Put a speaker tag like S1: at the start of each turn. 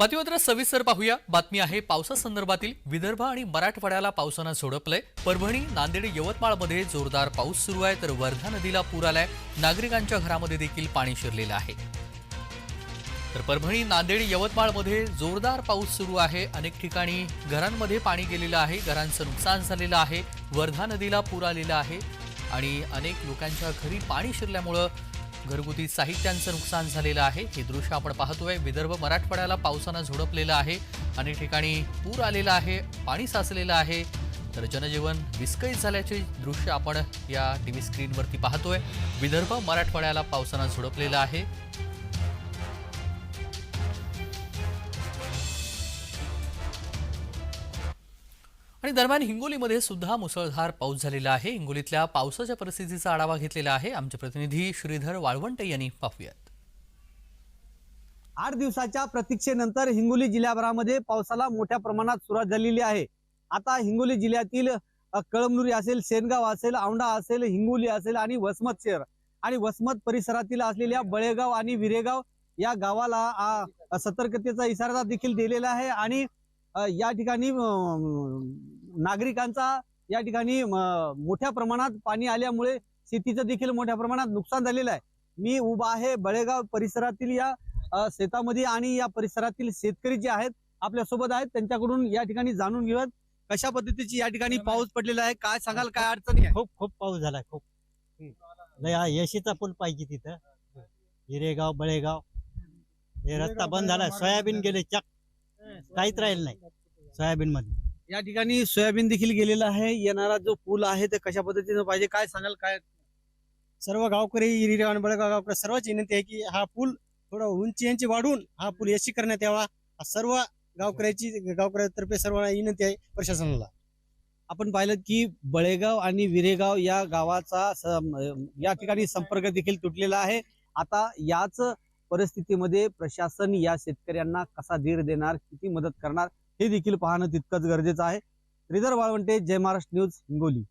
S1: बातमीपत्र सविस्तर पाहूया. बातमी आहे पावसासंदर्भातील विदर्भ आणि मराठवाड्याला पावसानं झोडपलंय परभणी नांदेड यवतमाळमध्ये जोरदार पाऊस सुरू आहे तर वर्धा नदीला पूर आलाय. नागरिकांच्या घरामध्ये देखील पाणी शिरलेलं आहे. तर परभणी नांदेड यवतमाळमध्ये जोरदार पाऊस सुरू आहे. अनेक ठिकाणी घरांमध्ये पाणी गेलेलं आहे. घरांचं नुकसान झालेलं आहे. वर्धा नदीला पूर आलेला आहे. आणि अनेक लोकांच्या घरी पाणी शिरल्यामुळं घरगुती साहित्यांचं नुकसान झालेलं आहे. हे दृश्य आपण पाहतोय. विदर्भ मराठवाड्याला पावसानं झोडपलेलं आहे अनेक ठिकाणी पूर आलेला आहे पाणी साचलेलं आहे. तर जनजीवन विस्कळीत झाल्याचे दृश्य आपण या टी व्ही स्क्रीनवरती पाहतोय. विदर्भ मराठवाड्याला पावसानं झोडपलेलं आहे. आणि दरम्यान हिंगोलीमध्ये सुद्धा मुसळधार पाऊस झालेला आहे. हिंगोलीतल्या पावसाच्या परिस्थितीचा आढावा घेतलेला आहे. आमचे प्रतिनिधी श्रीधर वाळवंटे यांनी पाहूयात.
S2: आठ दिवसाच्या प्रतीक्षेनंतर हिंगोली जिल्ह्याभरामध्ये पावसाला मोठ्या प्रमाणात सुरुवात झालेली आहे. आता हिंगोली जिल्ह्यातील कळमनुरी असेल सेनगाव असेल औंढा असेल हिंगोली असेल आणि वसमत शहर आणि वसमत परिसरातील असलेल्या बळेगाव आणि विरेगाव या गावाला सतर्कतेचा इशारा देखील दिलेला आहे. आणि या ठिकाणी नागरिकांचा या ठिकाणी मोठ्या प्रमाणात पाणी आल्यामुळे शेतीचं देखील मोठ्या प्रमाणात नुकसान झालेलं आहे. मी उभा आहे बळेगाव परिसरातील या शेतामध्ये आणि या परिसरातील शेतकरी जे आहेत आपल्यासोबत आहेत. त्यांच्याकडून या ठिकाणी जाणून घेऊयात. कशा पद्धतीची या ठिकाणी पाऊस पडलेला आहे? काय सांगाल काय अडचणी आहे
S3: खूप खूप पाऊस झालाय खूप. लय हा येशीचा पूल पाहिजे तिथं. हिरेगाव बळेगाव. हे रस्ता बंद झालाय. सोयाबीन गेले चक. काहीच राहील नाही. सोयाबीन मध्ये
S2: या ठिकाणी सोयाबीन देखील गेलेला आहे. येणारा जो पूल आहे ते कशा पद्धतीने पाहिजे काय सांगाल काय?
S3: सर्व गावकरी बळगाव गावकरी सर्वच विनंती आहे की हा पूल थोडा उंची यांची वाढून हा पूल यशी करण्यात यावा. सर्व गावकऱ्याची गावकऱ्यातर्फे सर्व विनंती आहे प्रशासनाला.
S2: आपण पाहिलं की बळेगाव आणि विरेगाव या गावाचा या ठिकाणी संपर्क देखील तुटलेला आहे. आता याच परिस्थितीमध्ये प्रशासन या शेतकऱ्यांना कसा धीर देणार किती मदत करणार हे देखील पाहणं तितकंच गरजेचं आहे. रिझर्व वाळवंटे जय महाराष्ट्र न्यूज हिंगोली.